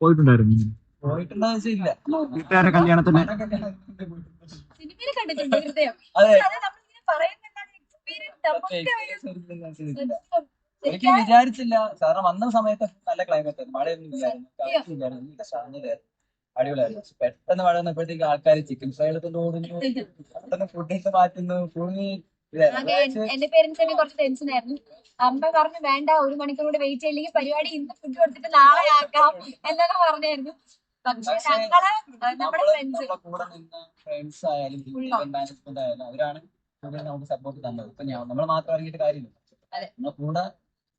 പോയിട്ടുണ്ടായിരുന്നു. പോയിട്ടുണ്ടോ ഇല്ല വീട്ടുകാരെ കല്യാണത്തിന്. സിനിമയിൽ കണ്ടിട്ടുണ്ട് ഹൃദയം. അതെ. നമ്മളിങ്ങനെ എക്സ്പീരിയൻസ് നമുക്ക് എനിക്ക് വിചാരിച്ചില്ല. കാരണം വന്ന സമയത്ത് നല്ല ക്ലൈമറ്റ് ആയിരുന്നു. മഴയൊന്നും ഇല്ലായിരുന്നു. അടിപൊളിയായിരുന്നു. പെട്ടെന്ന് മഴ വന്നപ്പോഴത്തേക്ക് ആൾക്കാർ ചിക്കൻ ഫ്രൈ എടുത്തുകൊണ്ട് ഓടുന്നു. പെട്ടെന്ന് ഫുഡൊക്കെ മാറ്റുന്നു. ഭൂമി ആകെ എന്റെ പേരൻസ് തന്നെ കുറച്ച് ടെൻഷൻ ആയിരുന്നു. അമ്മ പറഞ്ഞു വേണ്ട ഒരു മണിക്കൂർ കൂടെ വെയിറ്റ് ചെയ്യില്ലെങ്കിൽ പരിപാടി ഇന്ന് ഫുഡ് കൊടുത്തിട്ട് നാളെ ആക്കാം എന്നൊക്കെ പറഞ്ഞായിരുന്നു. പക്ഷെ ഞങ്ങൾ നമ്മുടെ ഫ്രണ്ട്സ് കൂടെ നിന്ന ഫ്രണ്ട്സ് ആയാലും മാനേജ്മെന്റ് ആയാലും അവരാണ് കൂടുതൽ നമുക്ക് സപ്പോർട്ട് തന്നത്. ഇപ്പൊ ഞാൻ നമ്മൾ മാത്രം ഇറങ്ങിയിട്ട് കാര്യമില്ല. നമ്മളെ കൂടെ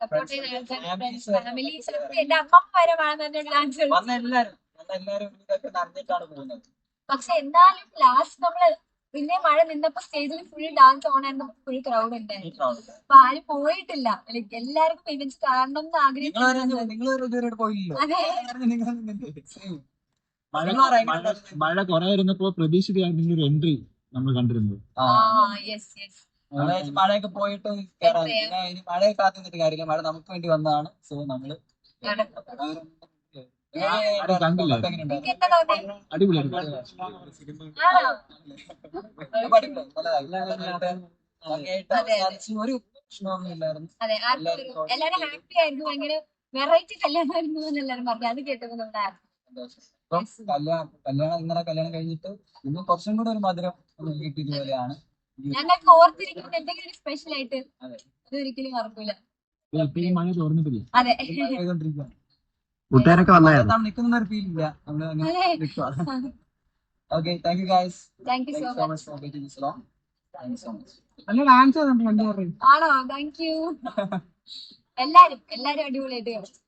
ഫാമിലി എന്റെ അമ്മ വരെ വന്ന എല്ലാരും വന്ന എല്ലാരും ഇതൊക്കെ നടന്നിട്ടാണ് പോകുന്നത്. പക്ഷെ എന്നാലും ലാസ്റ്റ് നമ്മൾ പിന്നെ മഴ നിന്നപ്പോ സ്റ്റേജിൽ ഫുൾ ഡാൻസ് ഓൺ ആയിരുന്നു ഫുൾ ക്രൗഡ് ഉണ്ടായിരുന്നു. ഈ അപ്പൊ ആരും പോയിട്ടില്ല. ലൈക്ക് എല്ലാവർക്കും ഇവന്റ്സ് കാണണം എന്ന് ആഗ്രഹിക്കുന്നു മഴ മഴ കുറവായിരുന്നപ്പോ പ്രതീക്ഷിക്കായിരുന്നു ഒരു എൻട്രി നമ്മൾ കണ്ടിരുന്നത്. മഴയൊക്കെ പോയിട്ട് കേറാം ഇനി മഴയെ കാത്തു നിന്നിട്ട് കാര്യമില്ല. മഴ നമുക്ക് വേണ്ടി വന്നതാണ്. സോ നമ്മൾ കണ്ടില്ല. അടിപൊളിയായിരുന്നു ഒരു എല്ലാരും ഹാപ്പി ആയിരുന്നു. ഭയങ്കര വെറൈറ്റി കല്യാണമായിരുന്നു പറഞ്ഞു. അത് കേട്ടപ്പോ നമ്മുടെ സന്തോഷം. ഇപ്പം കല്യാണം കല്യാണം ഇന്നലെ കല്യാണം കഴിഞ്ഞിട്ട് ഇന്ന് കുറച്ചും കൂടെ ഒരു മധുരം ഒന്ന് കിട്ടിയത് പോലെയാണ്. ഞങ്ങൾക്ക് ഓർത്തിരിക്കുന്ന എന്തെങ്കിലും ഒരു സ്പെഷ്യൽ ആയിട്ട് അതെ. അത്. ഒരിക്കലും മറക്കൂല അതെ കൂട്ടുകാരൊക്കെ വന്നായിരുന്നു. നിൽക്കുന്ന ഒരു ഫീൽ ഇല്ല. നമ്മൾ okay thank you guys thank you so much for getting this long thank you so much നല്ല ഡാൻസ് രണ്ടുപേരും ആണോ താങ്ക് യു എല്ലാരും എല്ലാരും അടിപൊളിയായിട്ട് കളിച്ചു.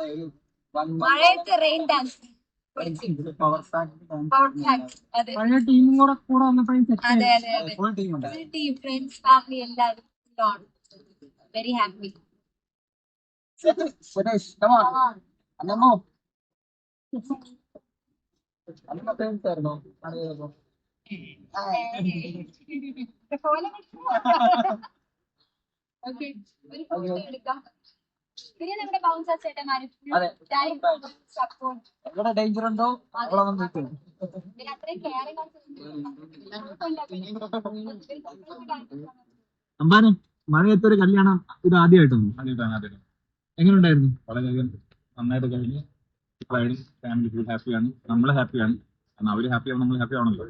ഒരു വൺ മഴയത്ത് റെയിൻ ഡാൻസ് പഴയ ടീമും കൂടെ കൂടെ വന്നപ്പോഴും സെറ്റ് അതെ അതെ ഓക്കെ ഒരു ഫോട്ടോ എടുക്കാം. പിന്നെ നമ്മുടെ അതെ. സപ്പോർട്ട് എവിടെ ഡേഞ്ചർ ഉണ്ടോ? അവിടെ വന്ന് നിൽക്കും. പിന്നെ അത്രയും കെയറിംഗ് അമ്പാനും മഴയത്തൊരു കല്യാണം ഇത് ആദ്യമായിട്ടൊന്നും ആദ്യമായിട്ടാണ് ഉണ്ടായിരുന്നു എങ്ങനെയുണ്ടായിരുന്നു? വളരെയധികം നന്നായിട്ട് കഴിഞ്ഞ് ഇപ്പോഴും ഫാമിലി ഫുൾ ഹാപ്പിയാണ് നമ്മൾ ഹാപ്പിയാണ് കാരണം അവർ ഹാപ്പി ആവും നമ്മൾ ഹാപ്പി ആവണല്ലോ.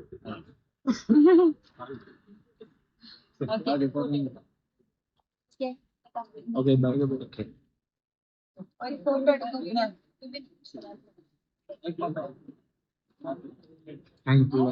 ഓക്കെ ഒരു ഫോട്ടോ എടുക്കും. Thank you